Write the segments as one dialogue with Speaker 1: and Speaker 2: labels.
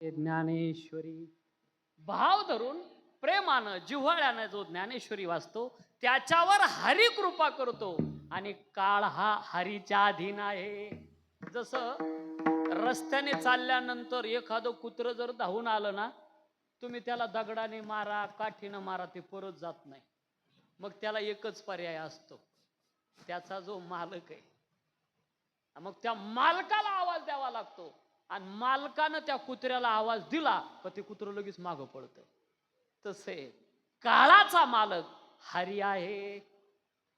Speaker 1: ज्ञानेश्वरी. भाव धरून प्रेमानं जिव्हाळ्यानं जो ज्ञानेश्वरी वाचतो त्याच्यावर हरी कृपा करतो. आणि काळ हा हरीच्या अधीन आहे. जसं रस्त्याने चालल्यानंतर एखादं कुत्र जर धावून आलं ना तुम्ही त्याला दगडाने मारा काठीनं मारा ते परत जात नाही. मग त्याला एकच पर्याय असतो. त्याचा जो मालक आहे. मग त्या मालकाला आवाज द्यावा लागतो. आणि मालकानं त्या कुत्र्याला आवाज दिला का ते कुत्रं लगेच मागं पडतं. तसे काळाचा मालक हरी आहे.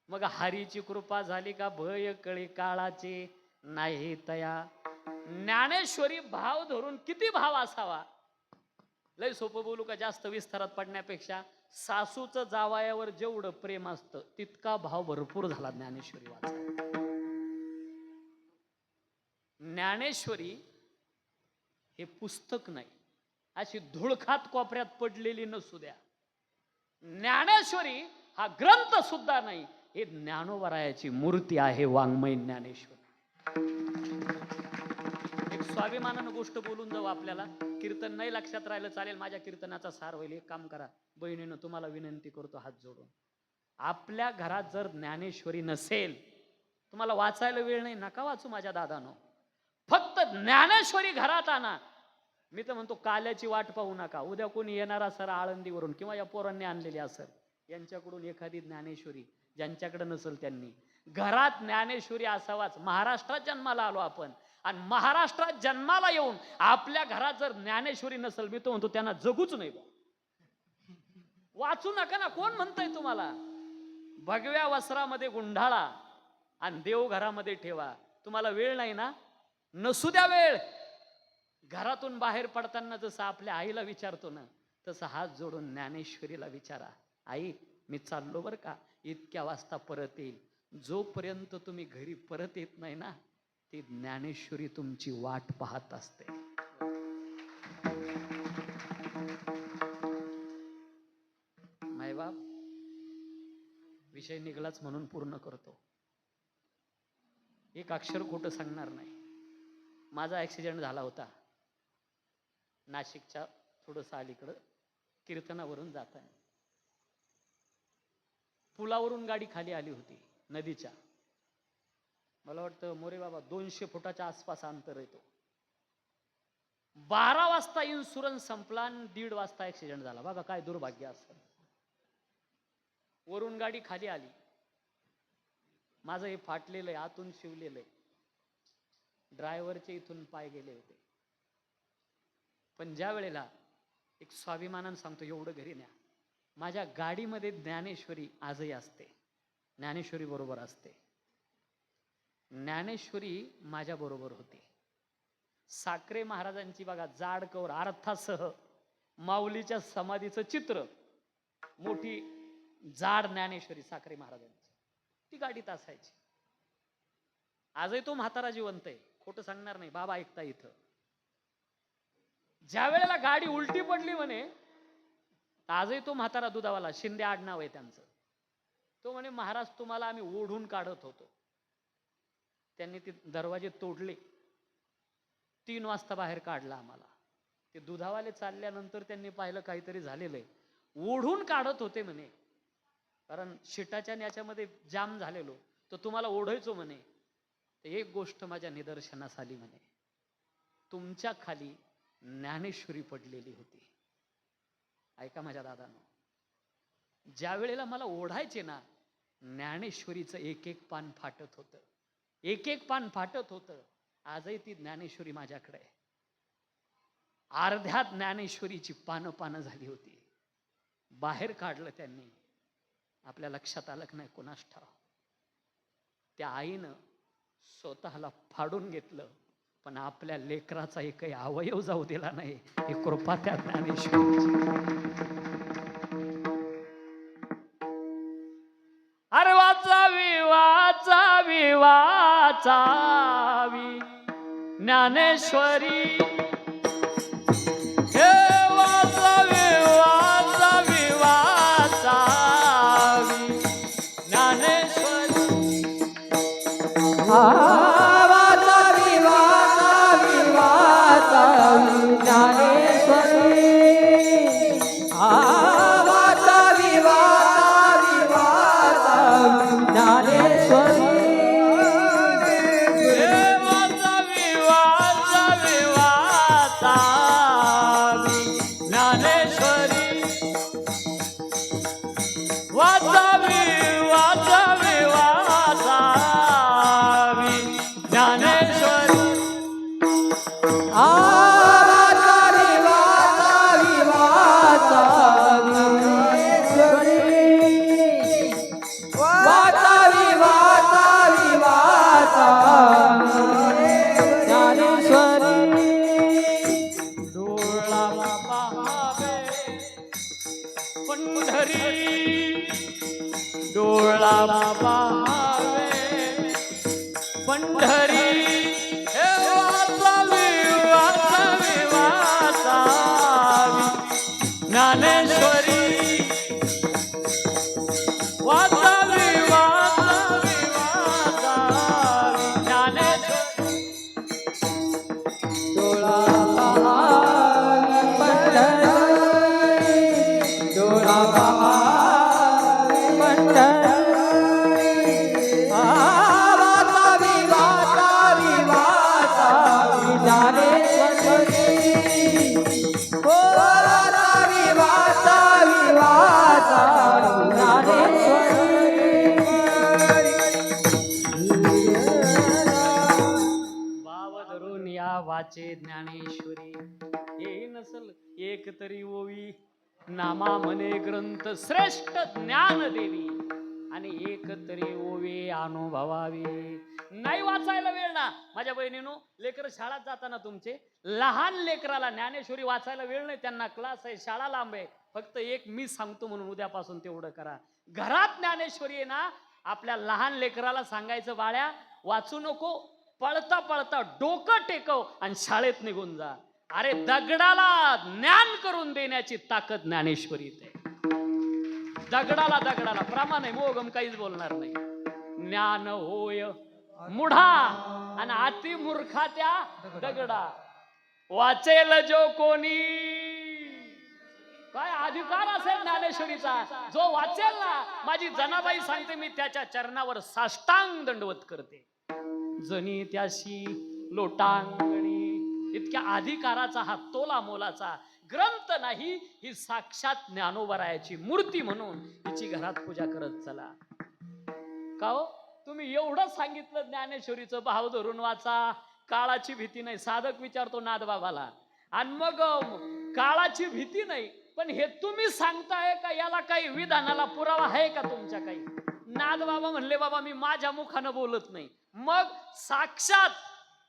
Speaker 1: मग हरीची कृपा झाली का? भय कळी काळाचे नाही तया. ज्ञानेश्वरी भाव धरून किती भाव असावा? लय सोपं बोलू का? जास्त विस्तारात पडण्यापेक्षा सासूचं जावायावर जेवढं प्रेम असतं तितका भाव भरपूर झाला ज्ञानेश्वरी वाचा. ज्ञानेश्वरी हे पुस्तक नाही. अशी धुळखात कोपऱ्यात पडलेली नसू द्या. ज्ञानेश्वरी हा ग्रंथ सुद्धा नाही. हे ज्ञानोबरायाची मूर्ती आहे वाङ्मय ज्ञानेश्वर. एक स्वाभिमानानं गोष्ट बोलून जाऊ आपल्याला. कीर्तन नाही लक्षात राहिलं चालेल माझ्या कीर्तनाचा सार होईल. एक काम करा बहिणीनं तुम्हाला विनंती करतो हात जोडून. आपल्या घरात जर ज्ञानेश्वरी नसेल तुम्हाला वाचायला वेळ नाही नका वाचू माझ्या दादानो. फक्त ज्ञानेश्वरी घरात आणा. मी तर म्हणतो काल्याची वाट पाहू नका. उद्या कोणी येणार असेल आळंदीवरून किंवा या पोरांनी आणलेली असेल यांच्याकडून एखादी ज्ञानेश्वरी ज्यांच्याकडे नसेल त्यांनी. घरात ज्ञानेश्वरी असावाच. महाराष्ट्रात जन्माला आलो आपण. आणि महाराष्ट्रात जन्माला येऊन आपल्या घरात जर ज्ञानेश्वरी नसेल मी तो म्हणतो त्यांना जगूच नाही बा वाचू नका ना. कोण म्हणतंय तुम्हाला? भगव्या वस्त्रामध्ये गुंढाळा आणि देवघरामध्ये ठेवा. तुम्हाला वेळ नाही ना? नसू द्या वेळ. घरातून बाहेर पडताना जसं आपल्या आईला विचारतो ना तसं हात जोडून ज्ञानेश्वरीला विचारा. आई मी चाललो बरं का? इतक्या वाजता परत येईल. जोपर्यंत तुम्ही घरी परत येत नाही ना ती ज्ञानेश्वरी तुमची वाट पाहत असते. मायबाप विषय निघलाच म्हणून पूर्ण करतो. एक अक्षर खोटं सांगणार नाही. माझा ॲक्सिडेंट झाला होता. नाशिकच्या थोडंसं अलीकडं कीर्तनावरून जाताना. पुलावरून गाडी खाली आली होती नदीच्या. मला वाटतं मोरे बाबा दोनशे फुटाच्या आसपास अंतर येतो बारा वाजता इन्शुरन्स संपला आणि दीड वाजता ऍक्सिडेंट झाला. बघा काय दुर्भाग्य असतं. वरून गाडी खाली आली. माझं हे फाटलेलं आहे आतून शिवलेलं आहे. ड्रायव्हरचे इथून पाय गेले होते. पण ज्या वेळेला एक स्वाभिमानानं सांगतो एवढं घरी न्या. माझ्या गाडीमध्ये ज्ञानेश्वरी आजही असते. ज्ञानेश्वरी बरोबर असते. ज्ञानेश्वरी माझ्या बरोबर होती. साखरे महाराजांची बघा जाड कवर अर्थासह माऊलीच्या समाधीचं चित्र. मोठी जाड ज्ञानेश्वरी साखरे महाराजांची. ती गाडीत असायची. आजही तो म्हातारा जिवंत आहे. खोटं सांगणार नाही. बाबा ऐकता इथं. ज्या वेळेला गाडी उलटी पडली म्हणे आजही तो म्हातारा दुधावाला शिंदे आडनाव आहे त्यांचं. तो म्हणे महाराज तुम्हाला आम्ही ओढून काढत होतो. त्यांनी ते दरवाजे तोडले. तीन वाजता बाहेर काढला आम्हाला. ते दुधावाले चालल्यानंतर त्यांनी पाहिलं काहीतरी झालेलं आहे. ओढून काढत होते म्हणे. कारण शिटाच्या याच्यामध्ये जाम झालेलो. तर तुम्हाला ओढायचो म्हणे. एक गोष्ट माझ्या निदर्शनास आली म्हणे. तुमच्या खाली ज्ञानेश्वरी पडलेली होती. ऐका माझ्या दादानो. ज्या वेळेला मला ओढायचे ना ज्ञानेश्वरीचं एक एक पान फाटत होतं. एक एक पान फाटत होतं. आजही ती ज्ञानेश्वरी माझ्याकडे अर्ध्यात अर्ध्या ज्ञानेश्वरीची पानं पानं झाली होती. बाहेर काढलं त्यांनी. आपल्या लक्षात आलं की नाही कोणास ठाव त्या आईनं स्वतःला फाडून घेतलं. पण आपल्या लेकराचा एकही अवयव जाऊ दिला नाही. ही कृपा त्या ज्ञानेश्वर अरे वाचावी वाचावी वाचावी. ज्ञानेश्वरी. ज्ञानेश्वरी पंढरी डोळा बाबा पंढरी वाचे ज्ञानेश्वरी. हे नसल एक तरी ओवी. नामा मने ग्रंथ श्रेष्ठ ज्ञान देवी. आणि एक तरी ओवी अनुभवावी. नाही वाचायला वेळ ना माझ्या बहिणीनो. लेकर शाळेत जाताना तुमचे. लहान लेकराला ज्ञानेश्वरी वाचायला वेळ नाही त्यांना क्लास आहे शाळा लांब आहे. फक्त एक मी सांगतो म्हणून उद्यापासून तेवढं करा. घरात ज्ञानेश्वरी आहे ना आपल्या लहान लेकराला सांगायचं बाळ्या वाचू नको पळता पळता डोकं टेकव आणि शाळेत निघून जा. अरे दगडाला ज्ञान करून देण्याची ताकद ज्ञानेश्वरीत आहे दगडाला दगडाला प्रमाण आहे मोगम काहीच बोलणार नाही. ज्ञान होय मुढा आणि अति मूर्खा त्या दगडा. वाचेल जो कोणी. काय अधिकार असेल ज्ञानेश्वरीचा? जो वाचेल ना माझी जनाबाई सांगते मी त्याच्या चरणावर साष्टांग दंडवत करते. जनी त्याशी लोटांगणी. इतक्या अधिकाराचा हा तोला मोलाचा ग्रंथ नाही ही साक्षात ज्ञानोबरायाची मूर्ती म्हणून हिची घरात पूजा करत चला. का हो? तुम्ही एवढं सांगितलं ज्ञानेश्वरीचं भाव धरून वाचा. काळाची भीती नाही साधक विचारतो नादबाबाला. आणि मग काळाची भीती नाही पण हे तुम्ही सांगताय का याला काही विधानाला पुरावा आहे का तुमच्या काही नादबाबा म्हणले बाबा मी माझ्या मुखानं बोलत नाही. मग साक्षात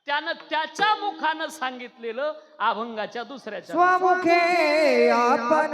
Speaker 1: त्यानं त्याच्या मुखानं सांगितलेलं अभंगाच्या दुसऱ्याच्या
Speaker 2: स्वमुखे आपण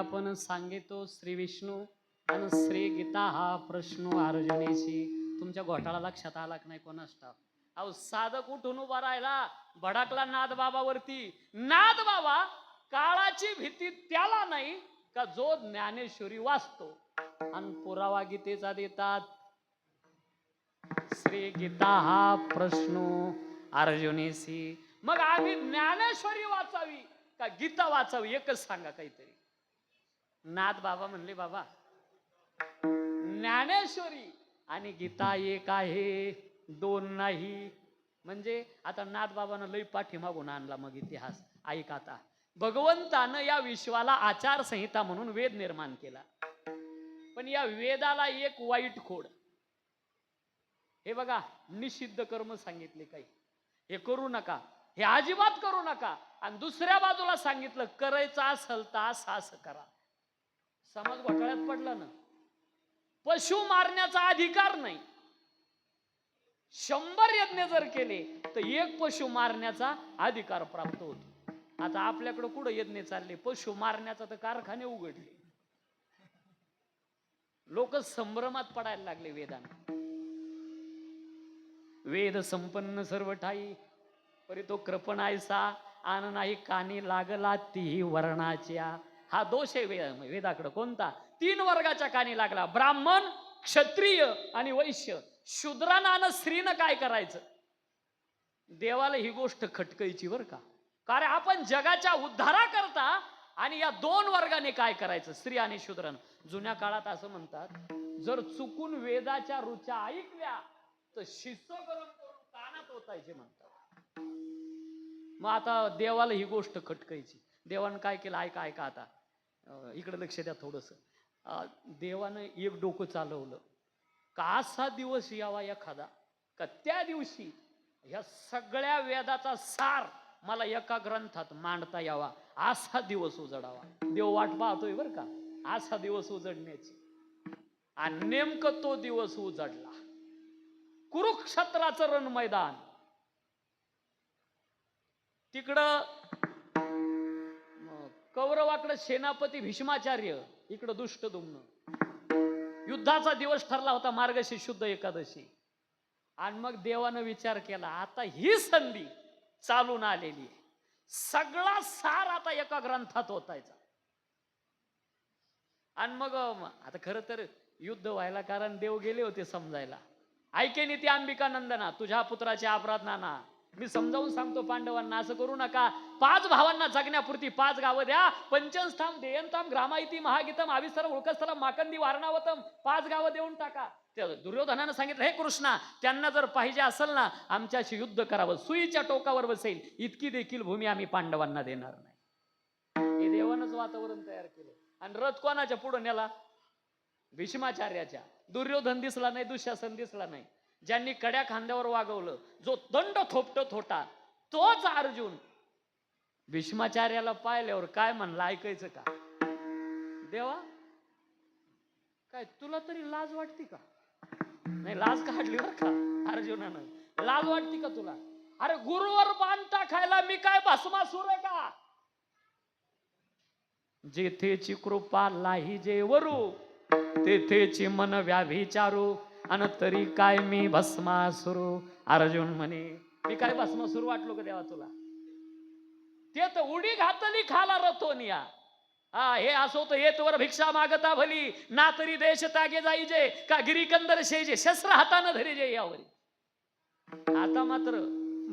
Speaker 2: आपण सांगितो श्री विष्णू
Speaker 1: आणि श्री गीता हा प्रश्न अर्जुनेशी तुमच्या घोटाळा लक्षात आला की नाही कोणास अहो साधक उठून उभा राहिला भडाकला नाद बाबावरती. नाद बाबा काळाची भीती त्याला नाही का जो ज्ञानेश्वरी वाचतो? आणि पुरावा गीतेचा देतात श्री गीता हा प्रश्न अर्जुनेशी. मग आम्ही ज्ञानेश्वरी वाचावी का गीता वाचावी? एकच सांगा काहीतरी. नाथ बाबा म्हणले बाबा ज्ञानेश्वरी आणि गीता एक आहे दोन नाही. म्हणजे आता नाथ बाबानं लई पाठीमागून आणला मग इतिहास. ऐक आता. भगवंतानं या विश्वाला आचारसंहिता म्हणून वेद निर्माण केला. पण या वेदाला एक वाईट खोड. हे बघा निषिद्ध कर्म सांगितले काही. हे करू नका. हे अजिबात करू नका. आणि दुसऱ्या बाजूला सांगितलं करायचं असेल तर असं असं करा. समाज घोटाळ्यात पडला ना पशु मारण्याचा अधिकार नाही. शंभर यज्ञ जर केले तर एक पशु मारण्याचा अधिकार प्राप्त होतो. आता आपल्याकडे कुठं यज्ञ चालले? पशु मारण्याचा तर कारखाने उघडले. लोक संभ्रमात पडायला लागले वेदांना वेद संपन्न सर्व ठाई परी तो कृपणायसा आन नाही कानी लागला तीही वर्णाच्या. हा दोष आहे वेद कोणता? तीन वर्गाच्या कानी लागला. ब्राह्मण क्षत्रिय आणि वैश्य. शूद्रानं आणि स्त्रीनं काय करायचं? देवाला ही गोष्ट खटकायची बरं का. कारण आपण जगाच्या उद्धाराकरता आणि या दोन वर्गाने काय करायचं? स्त्री आणि शूद्रानं. जुन्या काळात असं म्हणतात जर चुकून वेदाच्या रुचा ऐकल्या तर शिस्त करून कानात होतायचे म्हणतात. मग आता देवाला ही गोष्ट खटकायची. देवानं काय केलं? ऐका ऐका आता. इकडे लक्ष द्या थोडस. देवानं एक डोकं चालवलं. का असा दिवस यावा एखादा? का त्या दिवशी ह्या सगळ्या वेदाचा सार मला एका ग्रंथात मांडता यावा? असा दिवस उजडावा. देव वाट पाहतोय बरं का? असा दिवस उजडण्याची. आणि नेमकं तो दिवस उजडला. कुरुक्षेत्राचं रण मैदान तिकडं कौरवाकडं सेनापती भीष्माचार्य इकडं दुष्ट दुम्न. युद्धाचा दिवस ठरला होता मार्गशी शुद्ध एकादशी. आणि मग देवानं विचार केला आता ही संधी चालून आलेली आहे. सगळा सार आता एका ग्रंथात होतायचा. आणि मग आता खरं तर युद्ध व्हायला कारण देव गेले होते समजायला. ऐकेनी ती अंबिका नंदना तुझ्या पुत्राचे अपराध नाना मी समजावून सांगतो पांडवांना असं करू नका. पाच भावांना जगण्यापुरती पाच गावं द्या. पंचस्थाम देयंताम ग्रामायती महागीतम आविस्तर उळकस्थलम माकंदी वारणावतम पाच गावं देऊन टाका. दुर्योधनानं सांगितलं हे कृष्णा त्यांना जर पाहिजे असेल ना आमच्याशी युद्ध करावं. सुईच्या टोकावर बसेल. इतकी देखील भूमी आम्ही पांडवांना देणार नाही. हे देवानच वातावरण तयार केलं. आणि रथ कोणाच्या पुढे नेला? भीष्माचार्याच्या. दुर्योधन दिसला नाही दुःशासन दिसला नाही. ज्यांनी कड्या खांद्यावर वागवलं जो दंड थोपटत होता तोच अर्जुन. भीष्माचार्याला पाहिल्यावर काय म्हणला ऐकायचं का? देवा काय तुला तरी लाज वाटते का? नाही लाज काढली बर का अर्जुनानं. लाज वाटते का तुला? अरे गुरुवर बांधता खायला मी काय भस्मासूर आहे का? जेथेची कृपा लाही जे वरू तेथेची मन व्याभिचारू. अन तरी काय मी भस्मासुरू अर्जुन म्हणे मी काय भस्मासुरू वाटलो का देवा तुला? ते तर उडी घातली खाला रथोनिया हा हे असो तर येत वर भिक्षा मागता भली. ना तरी देश तागे जाईजे का गिरीकंदर शेजे शस्त्र हातानं धरीजे यावर. आता मात्र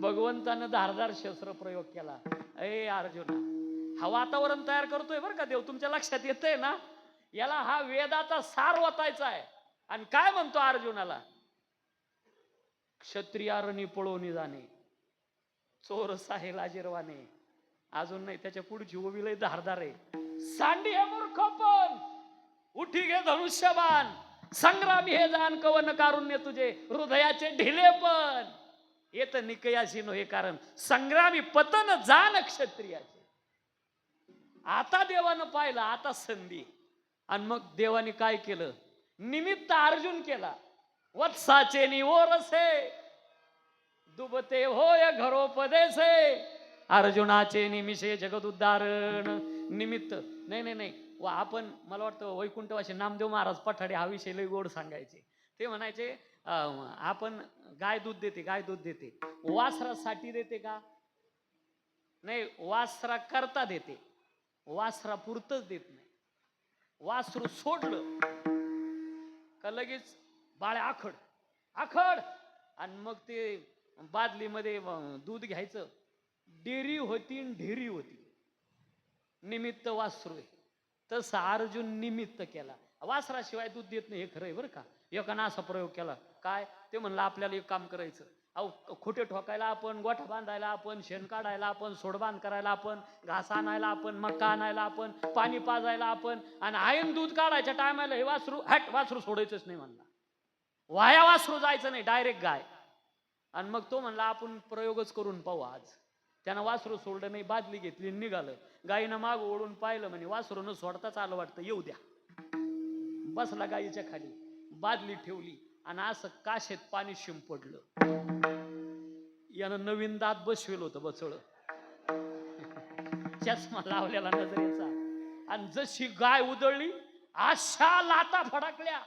Speaker 1: भगवंतानं धारदार शस्त्र प्रयोग केला. ए अर्जुना हा वातावरण तयार करतोय बरं का देव? तुमच्या लक्षात येतंय ना? याला हा वेदाचा सार वतायचा आहे. आणि काय म्हणतो अर्जुनाला? क्षत्रियारणी पळवणी जाणे चोर साहे लाजिरवाने अजून नाही त्याच्या पुढची ओवी लय धारदार आहे. सांडी हे मूर्ख पण उठी घे धनुष्यबान संग्रामी हे जाण कवन कारुण्य तुझे हृदयाचे ढिले पण. येत निकयाशी नो हे कारण संग्रामी पतन जाण क्षत्रियाचे. आता देवानं पाहिलं आता संधी. आणि मग देवाने काय केलं? निमित्त अर्जुन केला. वत्साचे निवोरसे दुबते होय घरोपदेसे अर्जुनाचे निमिषे जगद उद्धारण. निमित्त नाही नाही नाही. व आपण मला वाटतं वैकुंठवाशी नामदेव महाराज पठाडे हा विषय लई गोड सांगायचे. ते म्हणायचे आपण गाय दूध देते गाय दूध देते. वासरासाठी देते का? नाही वासरा करता देते. वासरा पुरतच देत नाही. वासरू सोडलं का लगेच बाळ्या आखड आखड. आणि मग ते बादलीमध्ये दूध घ्यायचं. डेरी होती आणि ढेरी होती. निमित्त वासरू आहे. तसं अर्जुन निमित्त केला. वासराशिवाय दूध देत नाही हे खरं आहे बरं का? एकानं असा प्रयोग केला. काय? ते म्हणलं आपल्याला एक काम करायचं. अहो खोटे ठोकायला आपण गोठा बांधायला आपण शेण काढायला आपण सोडबांध करायला आपण घास आणायला आपण मक्का आणायला आपण पाणी पाजायला आपण आणि आईन दूध काढायच्या टायमाला हे वासरू हॅट वासरू सोडायचंच नाही म्हणला. वाया वासरू जायचं नाही डायरेक्ट गाय. आणि मग तो म्हणला आपण प्रयोगच करून पाहू आज. त्यानं वासरू सोडलं नाही बादली घेतली आणि निघालं. गायीनं माग ओढून पाहिलं म्हणे वासरूनं सोडताच आलं वाटतं येऊ द्या. बसला गाईच्या खाली बादली ठेवली. आणि असं काशेत पाणी शिंपडलं. यानं नवीन दात बसवेल होतं बचळ चष्मा लावलेला नजरेचा. आणि जशी गाय उधळली अशा लाता फडकल्या.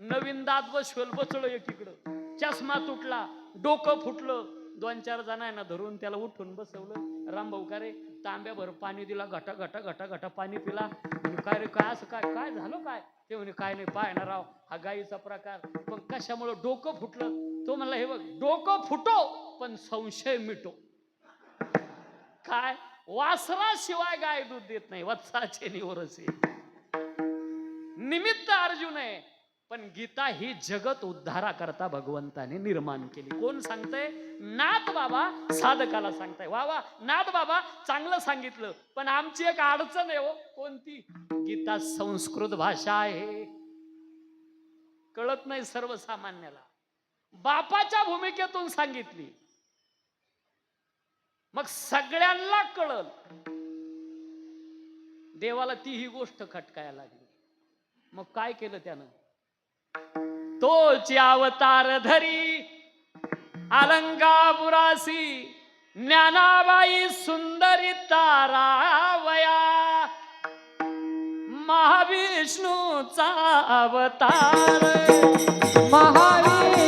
Speaker 1: नवीन दात बसवेल बचळ एकीकडं. चष्मा तुटला डोकं फुटलं. दोन चार जणांना धरून त्याला उठून बसवलं. रामभाऊ का रे तांब्याभर पाणी दिला घटा घटा घटा घटा पाणी पिला. काय रे काय असं काय काय झालं काय? ते म्हणे काय नाही पाय ना राव हा गाईचा प्रकार. पण कशामुळं डोकं फुटलं? तो म्हणला हे बघ डोकं फुटो पण संशय मिटो. काय? वासराशिवाय गाय दूध देत नाही वत्साचे निवरसे. निमित्त अर्जुन आहे पण गीता ही जगत उद्धारा करता भगवंताने निर्माण केली. कोण सांगतय? नाथ बाबा साधकाला सांगताय. वा वा नाथ बाबा चांगलं सांगितलं पण आमची एक अडचण आहे हो कोणती? गीता संस्कृत भाषा आहे. कळत नाही सर्वसामान्याला. बापाच्या भूमिकेतून सांगितली. मग सगळ्यांना कळल. देवाला ती ही गोष्ट खटकायला लागली. मग काय केलं त्यानं? तोची अवतार धरी अलंगापुरासी ज्ञानाबाई सुंदरी तारा. विष्णूचा अवतार. महावीर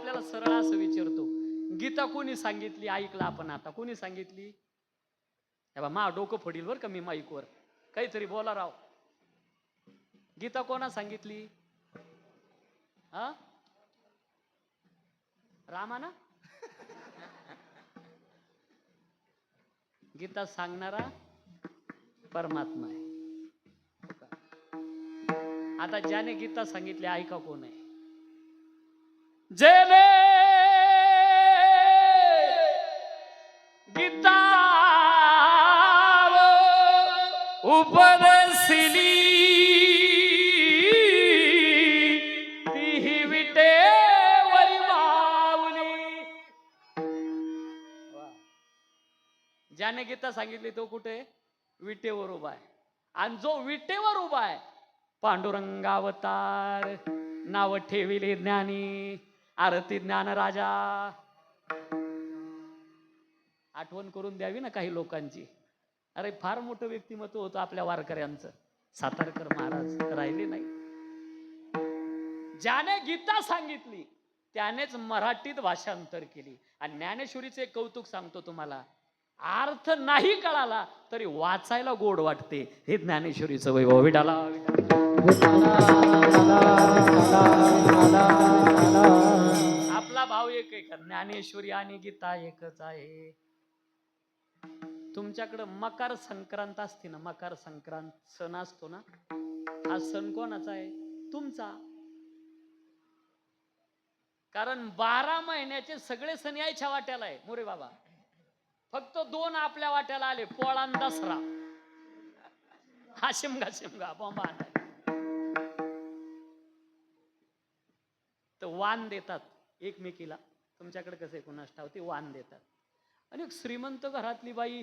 Speaker 1: आपल्याला सरळ असं विचारतो गीता कोणी सांगितली? ऐकलं आपण आता. कोणी सांगितली? बा मा डोकं फोडील बरं का मी माईकवर. काहीतरी बोला राव. गीता कोणा सांगितली? हा रामाना? गीता सांगणारा परमात्मा आहे. आता ज्याने गीता सांगितली ऐका कोण आहे? जेने गीता उपदसिली ती ज्याने गीता सांगितली तो कुठे? विटेवर उभा आहे. आणि जो विटेवर उभा आहे पांडुरंगावतार नाव ठेविले ज्ञानी. आरती ज्ञान राजा आठवण करून द्यावी ना काही लोकांची. अरे फार मोठं व्यक्तिमत्व होतं आपल्या वारकऱ्यांचं. सातारकर महाराज राहिले नाही. ज्याने गीता सांगितली त्यानेच मराठीत भाषांतर केली. आणि ज्ञानेश्वरीचे कौतुक सांगतो तुम्हाला. अर्थ नाही कळाला तरी वाचायला गोड वाटते. हे ज्ञानेश्वरीचं वैभव. विडाला विडाला भाव एक आहे का? ज्ञानेश्वरी आणि गीता एकच आहे. तुमच्याकडं मकर संक्रांत असते ना मकर संक्रांत सण असतो ना हा सण कोणाचा आहे? तुमचा. कारण बारा महिन्याचे सगळे सण यायच्या वाट्याला आहे. मोरे बाबा. फक्त दोन आपल्या वाट्याला आले पोळा दसरा. हा शिमगा शिमगा बॉम्बा तर वाण देतात. एकमेकीला. तुमच्याकडे कसं आहे कुणास ठाव ते वाण देतात. आणि एक श्रीमंत घरातली बाई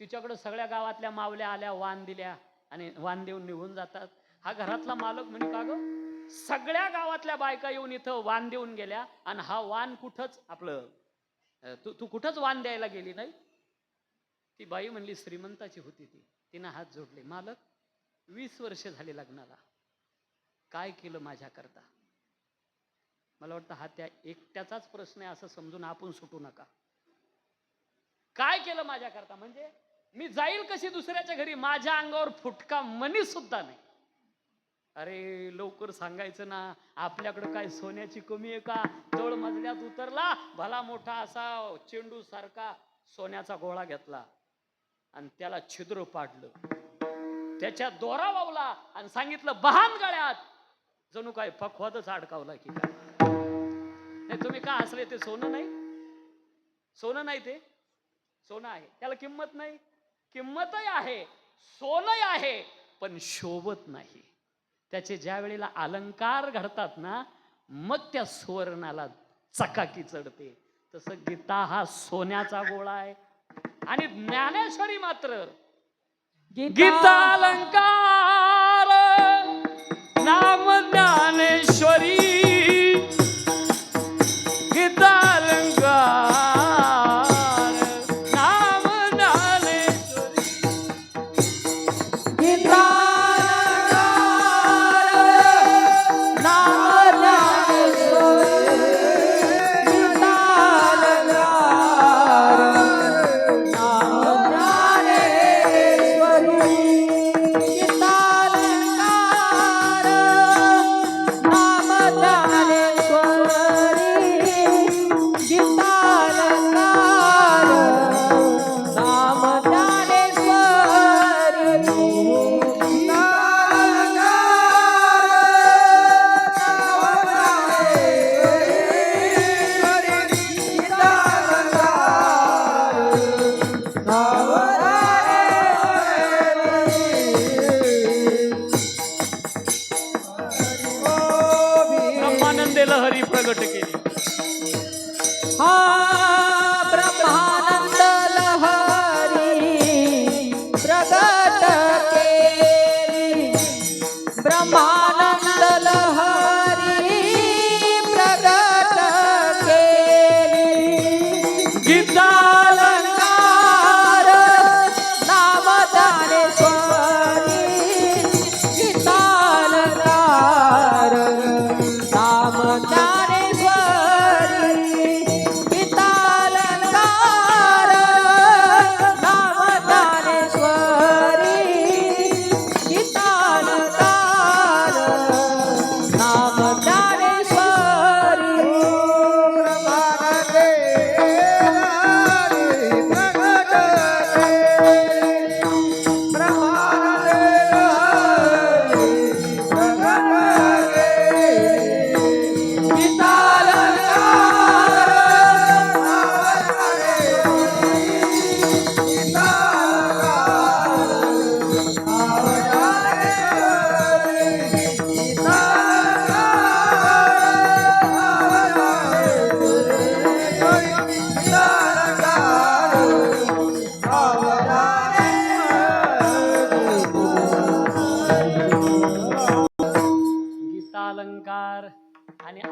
Speaker 1: तिच्याकडं सगळ्या गावातल्या मावल्या आल्या वाण दिल्या आणि वाण देऊन निघून जातात. हा घरातला मालक म्हणे का ग? सगळ्या गावातल्या बायका येऊन इथं वाण देऊन गेल्या आणि हा वाण कुठंच आपलं तू तू कुठंच वाण द्यायला गेली नाही. ती बाई म्हणली श्रीमंताची होती ती. तिनं हात जोडले. मालक वीस वर्ष झाले लग्नाला. काय केलं माझ्याकरता? मला वाटतं हा त्या एकट्याचाच प्रश्न आहे असं समजून आपण सुटू नका. काय केलं माझ्याकरता? म्हणजे मी जाईल कशी दुसऱ्याच्या घरी? माझ्या अंगावर फुटका मनी सुद्धा नाही. अरे लवकर सांगायचं ना. आपल्याकडं काय सोन्याची कमी आहे का? तळ मजल्यात उतरला भला मोठा असा चेंडू सारखा सोन्याचा गोळा घेतला आणि त्याला छिद्र पाडलं. त्याच्या दोरा वावला आणि सांगितलं बहान गळ्यात. जणू काय पखवादच अडकावला की काय? नाही तुम्ही का हसले? ते सोनं नाही? सोनं नाही ते? सोनं आहे. त्याला किंमत नाही? किंमतही आहे. सोनंही आहे. पण शोभत नाही. त्याचे ज्या वेळेला अलंकार घडतात ना मग त्या सुवर्णाला चकाकी चढते. तसं गीता हा सोन्याचा गोळा आहे. आणि ज्ञानेश्वरी मात्र गीता अलंकार.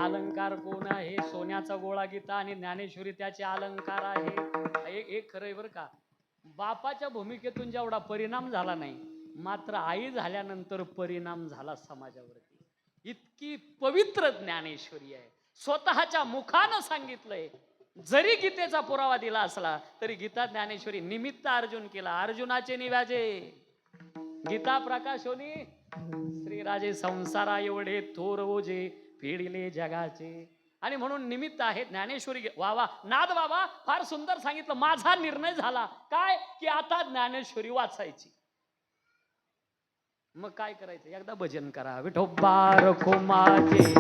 Speaker 1: अलंकार कोण
Speaker 2: हे
Speaker 1: सोन्याचा गोळा गीता आणि ज्ञानेश्वरी त्याचे अलंकार आहे. एक एक खरंय बरं का. बापाच्या भूमिकेतून जेवढा परिणाम झाला नाही मात्र आई झाल्यानंतर परिणाम झाला समाजावरती. इतकी पवित्र ज्ञानेश्वरी आहे. स्वतःच्या मुखानं सांगितलंय जरी गीतेचा पुरावा दिला असला तरी गीता ज्ञानेश्वरी निमित्त अर्जुन केला. अर्जुनाचे निव्याजे. गीता प्रकाशोनी श्रीराजे संसारा एवढे थोर ओझे फेडिले जगाचे. आणि म्हणून निमित्त आहे ज्ञानेश्वरी वा वा नाद बाबा फार सुंदर सांगितलं माझा निर्णय झाला. काय? की आता ज्ञानेश्वरी वाचायची. मग काय करायचं? एकदा भजन करा. विठोबा रखो माझे